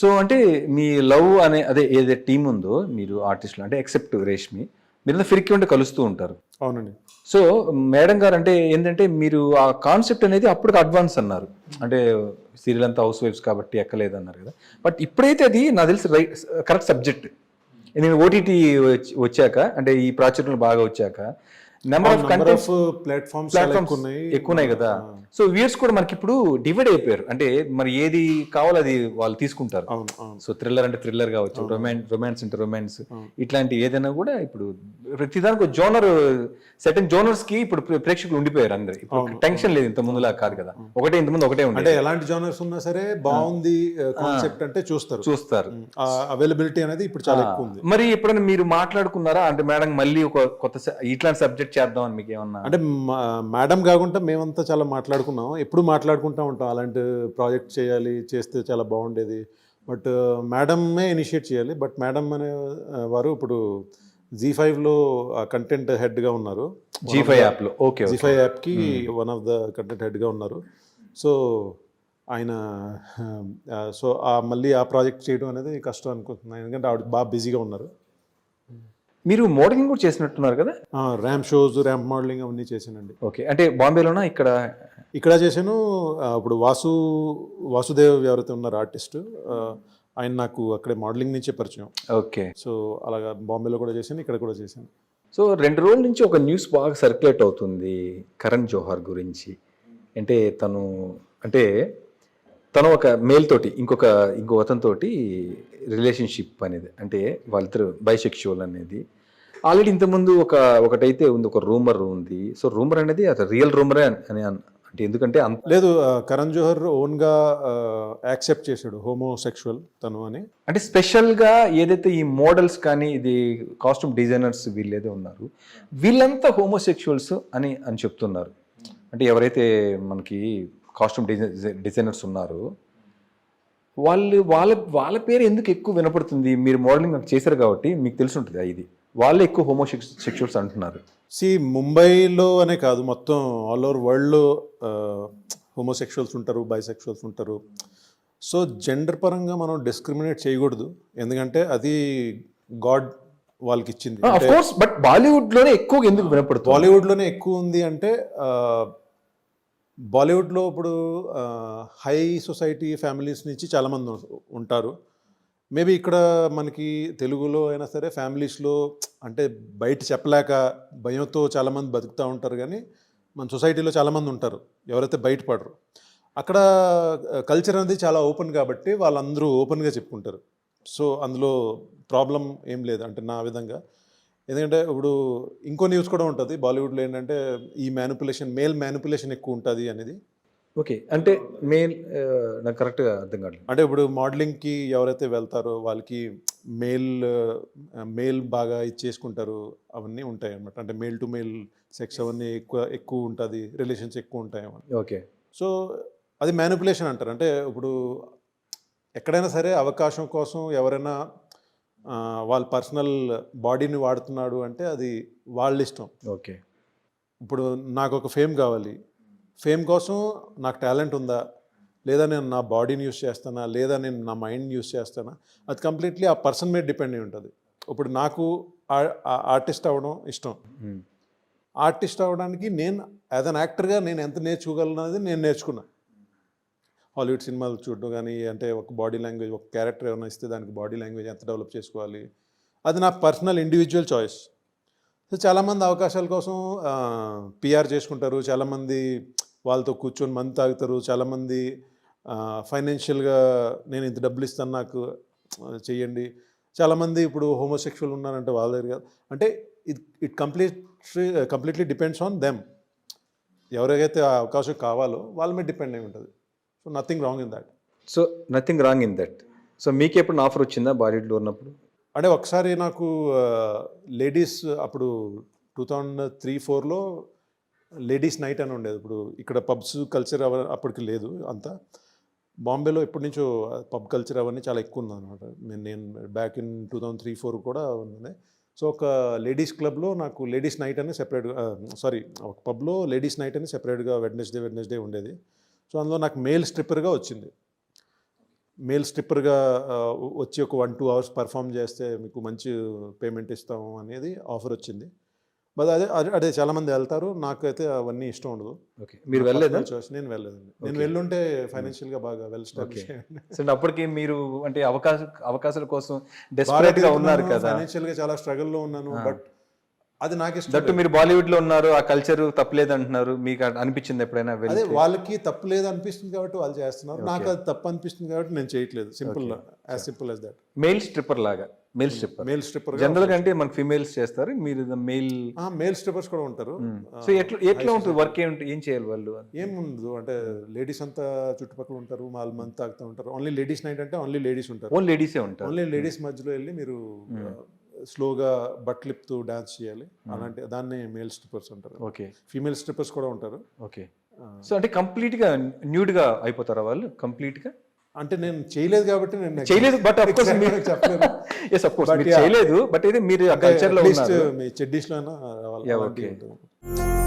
So అంటే మీ love అనే అదే ఏదైతే టీం ఉందో మీరు ఆర్టిస్టులు అంటే ఎక్సెప్ట్ రేష్మి మీరు ఫిరికి ఉంటే కలుస్తూ ఉంటారు. అవునండి. సో మేడం గారు అంటే ఏంటంటే మీరు ఆ కాన్సెప్ట్ అనేది అప్పటికి అడ్వాన్స్ అన్నారు. అంటే సీరియల్ అంతా హౌస్ వైఫ్స్ కాబట్టి ఎక్కలేదు అన్నారు కదా. బట్ ఇప్పుడైతే అది నాకు తెలిసి రైట్ కరెక్ట్ సబ్జెక్ట్ నేను ఓటీటీ వచ్చాక అంటే ఈ ప్రాచుర్యం బాగా వచ్చాక నెంబర్ ఆఫ్ ఆఫ్ ప్లాట్ఫామ్స్ ఎక్కువ ఉన్నాయి కదా. సో వ్యూర్స్ కూడా మనకి ఇప్పుడు డివైడ్ అయిపోయారు. అంటే మరి ఏది కావాలో అది వాళ్ళు తీసుకుంటారు. సో థ్రిల్లర్ అంటే థ్రిల్లర్ కావచ్చు రొమాన్స్ రొమాన్స్ అంటే రొమాన్స్ ఇట్లాంటి ఏదైనా కూడా ఇప్పుడు ప్రతిదానికి జోనర్ సెకండ్ జోనర్స్కి ఇప్పుడు ప్రే- ప్రేక్షకులు ఉండిపోయారు అందరు. ఇప్పుడు టెన్షన్ లేదు ఇంత ముందులా కాదు కదా. ఒకటే ఇంత ముందు ఒకటే అంటే ఎలాంటి జానర్స్ ఉన్నా సరే బాగుంది కాన్సెప్ట్ అంటే చూస్తారు. చూస్తారు. అవైలబిలిటీ అనేది ఇప్పుడు చాలా ఎక్కువ ఉంది. మరి ఎప్పుడైనా మీరు మాట్లాడుకున్నారా? అంటే మేడం మళ్ళీ ఒక కొత్త ఇట్లాంటి సబ్జెక్ట్ చేద్దాం అని మీకు ఏమన్నా అంటే మేడం కాకుండా మేమంతా చాలా మాట్లాడుకున్నాం. ఎప్పుడు మాట్లాడుకుంటా ఉంటాం. అలాంటి ప్రాజెక్ట్ చేయాలి చేస్తే చాలా బాగుండేది. బట్ మేడమే ఇనిషియేట్ చేయాలి. బట్ మేడం అనే వారు ఇప్పుడు జీ ఫైవ్లో కంటెంట్ హెడ్గా ఉన్నారు. జీ ఫైవ్ యాప్లో ఓకే జీ ఫైవ్ యాప్కి వన్ ఆఫ్ ద కంటెంట్ హెడ్గా ఉన్నారు. సో ఆయన సో ఆ మళ్ళీ ఆ ప్రాజెక్ట్ చేయడం అనేది కష్టం అనుకుంటున్నాను. ఎందుకంటే ఆవిడ బాగా బిజీగా ఉన్నారు. మీరు మోడలింగ్ కూడా చేసినట్టున్నారు కదా? ర్యాంప్ షోస్ ర్యాంప్ మోడలింగ్ అవన్నీ చేశానండి. ఓకే. అంటే బాంబేలోనా ఇక్కడ? ఇక్కడ చేశాను. ఇప్పుడు వాసు వాసుదేవ్ ఎవరైతే ఉన్నారో ఆర్టిస్ట్ ఆయన నాకు అక్కడే మోడలింగ్ నుంచే పరిచయం. ఓకే. సో అలాగా బాంబేలో కూడా చేశాను ఇక్కడ కూడా చేశాను. సో రెండు రోజుల నుంచి ఒక న్యూస్ బాగా సర్క్యులేట్ అవుతుంది కరణ్ జోహార్ గురించి. అంటే తను అంటే తను ఒక మేల్ తోటి ఇంకొక ఇంకో అతనితోటి రిలేషన్షిప్ అనేది అంటే వాళ్ళిద్దరు బైసెక్షువల్ అనేది. ఆల్రెడీ ఇంతకుముందు ఒక ఒకటైతే ఉంది ఒక రూమర్ ఉంది. సో రూమర్ అనేది అది రియల్ రూమరే అని అంటే ఎందుకంటే అంత లేదు కరణ్ జోహర్ ఓన్గా యాక్సెప్ట్ చేశాడు హోమోసెక్షువల్ తను అని. అంటే స్పెషల్గా ఏదైతే ఈ మోడల్స్ కానీ ఇది కాస్ట్యూమ్ డిజైనర్స్ వీళ్ళేదో ఉన్నారు వీళ్ళంతా హోమోసెక్షువల్స్ అని అని చెప్తున్నారు. అంటే ఎవరైతే మనకి కాస్ట్యూమ్ డిజై డిజైనర్స్ ఉన్నారో. వాళ్ళు వాళ్ళ వాళ్ళ పేరు ఎందుకు ఎక్కువ వినపడుతుంది? మీరు మోడలింగ్ చేశారు కాబట్టి మీకు తెలిసి ఉంటుంది ఇది. వాళ్ళే ఎక్కువ హోమోసెక్షువల్స్ అంటున్నారు. సి ముంబైలో అనే కాదు. మొత్తం ఆల్ ఓవర్ వరల్డ్లో హోమోసెక్షువల్స్ ఉంటారు బైసెక్షువల్స్ ఉంటారు. సో జెండర్ పరంగా మనం డిస్క్రిమినేట్ చేయకూడదు. ఎందుకంటే అది గాడ్ వాళ్ళకి ఇచ్చింది బట్ బాలీవుడ్లోనే ఎక్కువ ఎందుకు వినపడుతుంది? బాలీవుడ్లోనే ఎక్కువ ఉంది అంటే బాలీవుడ్లో ఇప్పుడు హై సొసైటీ ఫ్యామిలీస్ నుంచి చాలామంది ఉంటారు. మేబీ ఇక్కడ మనకి తెలుగులో అయినా సరే ఫ్యామిలీస్లో అంటే బయట చెప్పలేక భయంతో చాలామంది బతుకుతూ ఉంటారు కానీ మన సొసైటీలో చాలామంది ఉంటారు. ఎవరైతే బయటపడరు. అక్కడ కల్చర్ అనేది చాలా ఓపెన్ కాబట్టి వాళ్ళందరూ ఓపెన్గా చెప్పుకుంటారు. సో అందులో ప్రాబ్లం ఏం లేదు అంటే నా విధంగా. ఎందుకంటే ఇప్పుడు ఇంకో న్యూస్ కూడా ఉంటుంది. బాలీవుడ్లో ఏంటంటే ఈ మ్యానిపులేషన్ మేల్ మ్యానిపులేషన్ ఎక్కువ ఉంటుంది అనేది. ఓకే అంటే మెయిన్ నాకు కరెక్ట్గా అర్థం కావట్లేదు. అంటే ఇప్పుడు మోడలింగ్కి ఎవరైతే వెళ్తారో వాళ్ళకి మేల్ మేల్ బాగా ఇచ్చేసుకుంటారు అవన్నీ ఉంటాయి అన్నమాట. అంటే మేల్ టు మేల్ సెక్స్ అవన్నీ ఎక్కువ ఎక్కువ ఉంటుంది రిలేషన్స్ ఎక్కువ ఉంటాయి ఓకే సో అది మ్యానిపులేషన్ అంటారు. అంటే ఇప్పుడు ఎక్కడైనా సరే అవకాశం కోసం ఎవరైనా వాళ్ళ పర్సనల్ బాడీని వాడుతున్నాడు అంటే అది వాళ్ళ ఇష్టం. ఓకే. ఇప్పుడు నాకు ఒక ఫేమ్ కావాలి. ఫేమ్ కోసం నాకు టాలెంట్ ఉందా? లేదా నేను నా బాడీని యూస్ చేస్తానా? లేదా నేను నా మైండ్ని యూస్ చేస్తానా? అది కంప్లీట్లీ ఆ పర్సన్ మీద డిపెండ్ అయి ఉంటుంది. ఇప్పుడు నాకు ఆర్టిస్ట్ అవ్వడం ఇష్టం. ఆర్టిస్ట్ అవ్వడానికి నేను యాజ్ అన్ యాక్టర్గా నేను ఎంత నేర్చుకోగలను అనేది నేను నేర్చుకున్నా. హాలీవుడ్ సినిమాలు చూడడం కానీ అంటే ఒక బాడీ లాంగ్వేజ్ ఒక క్యారెక్టర్ ఏమైనా ఇస్తే దానికి బాడీ లాంగ్వేజ్ ఎంత డెవలప్ చేసుకోవాలి? అది నా పర్సనల్ ఇండివిజువల్ చాయిస్. సో చాలామంది అవకాశాల కోసం పిఆర్ చేసుకుంటారు. చాలామంది వాళ్ళతో కూర్చొని మంది తాగుతారు. చాలామంది ఫైనాన్షియల్గా నేను ఇంత డబ్బులు ఇస్తాను నాకు చేయండి చాలామంది ఇప్పుడు హోమోసెక్షువల్ ఉన్నారంటే వాళ్ళ దగ్గర అంటే it it complete completely depends on them. ఎవరికైతే ఆ అవకాశం కావాలో వాళ్ళ మీద డిపెండ్ అయి ఉంటుంది. So nothing wrong in that so nothing wrong in that so మీకు ఎప్పుడు ఆఫర్ వచ్చిందా బాలీవుడ్లో ఉన్నప్పుడు? అంటే ఒకసారి నాకు లేడీస్ అప్పుడు టూ థౌజండ్ త్రీ ఫోర్లో లేడీస్ నైట్ అని ఉండేది. ఇప్పుడు ఇక్కడ పబ్స్ కల్చర్ అవ అప్పటికి లేదు అంతా. బాంబేలో ఎప్పటి నుంచో పబ్ కల్చర్ అవన్నీ చాలా ఎక్కువ ఉంది అనమాట నేను నేను back in two thousand three four కూడా ఉన్నది సో ఒక లేడీస్ క్లబ్లో నాకు లేడీస్ నైట్ అని సెపరేట్గా సారీ ఒక పబ్లో లేడీస్ నైట్ అని సెపరేట్గా వెడ్నెస్డే వెడ్నెస్డే ఉండేది. సో అందులో నాకు మేల్ స్ట్రిప్పర్గా వచ్చింది. మేల్ స్ట్రిప్పర్గా వచ్చి ఒక వన్ టూ అవర్స్ పర్ఫామ్ చేస్తే మీకు మంచి పేమెంట్ ఇస్తాము అనేది ఆఫర్ వచ్చింది. బట్ అదే అదే- చాలామంది వెళ్తారు. నాకైతే అవన్నీ ఇష్టం ఉండదు. ఓకే. మీరు వెళ్ళలేదా. నేను వెళ్ళలేదండి. నేను వెళ్ళుంటే ఫైనాన్షియల్గా బాగా వెల్ స్టాబ్లిష్ అప్పటికి మీరు అంటే అవకాశ అవకాశాల కోసం ఉన్నారు కదా. ఫైనాన్షియల్గా చాలా స్ట్రగుల్లో ఉన్నాను. బట్ అది నాకు ఇష్టం దట్టు మీరు బాలీవుడ్లో ఉన్నారు ఆ కల్చర్ తప్పలేదు అంటున్నారు మీకు అనిపించింది ఎప్పుడైనా అదే వాళ్ళకి తప్పు లేదు అనిపిస్తుంది కాబట్టి వాళ్ళు చేస్తున్నారు. నాకు అది తప్పు అనిపిస్తుంది కాబట్టి నేను చేయట్లేదు. Simple as simple as that male stripper లాగా మెయిల్ స్ట్రిప్పర్ మేల్ స్ట్రిప్పర్ జనరల్గా అంటే మనకి ఫీమేల్స్ చేస్తారు మీరు మెయిల్ మేల్ స్ట్రిప్పర్స్ కూడా ఉంటారు. సో ఎట్లా ఎట్లా ఉంటుంది? వర్క్ ఏంటి ఏం చేయాలి వాళ్ళు? ఏముండదు. అంటే లేడీస్ అంతా చుట్టుపక్కల ఉంటారు వాళ్ళు మంది తాగుతూ ఉంటారు. ఓన్లీ లేడీస్ నైట్ అంటే ఓన్లీ లేడీస్ ఉంటారు. ఓన్ లేడీసే ఉంటారు. ఓన్లీ లేడీస్ మధ్యలో వెళ్ళి మీరు స్లోగా బట్లిప్తూ డాన్స్ చేయాలి. అలాంటి దాన్ని మేల్ స్ట్రిప్పర్స్ అంటారు. ఓకే. ఫీమేల్ స్ట్రిప్పర్స్ కూడా ఉంటారు. ఓకే. సో అంటే కంప్లీట్గా న్యూడ్గా అయిపోతారా వాళ్ళు? కంప్లీట్గా అంటే నేను చేయలేదు కాబట్టి నేను చేయలేదు బట్ అఫ్ కోర్స్ మీరు చెప్పలేను ఎస్ అఫ్ కోర్స్ మీరు. చేయలేదు బట్ ఇది మీరు ఆ కల్చర్లో ఉన్నారు. మీ చెడ్డీస్లో రావాలి. ఉంటుంది.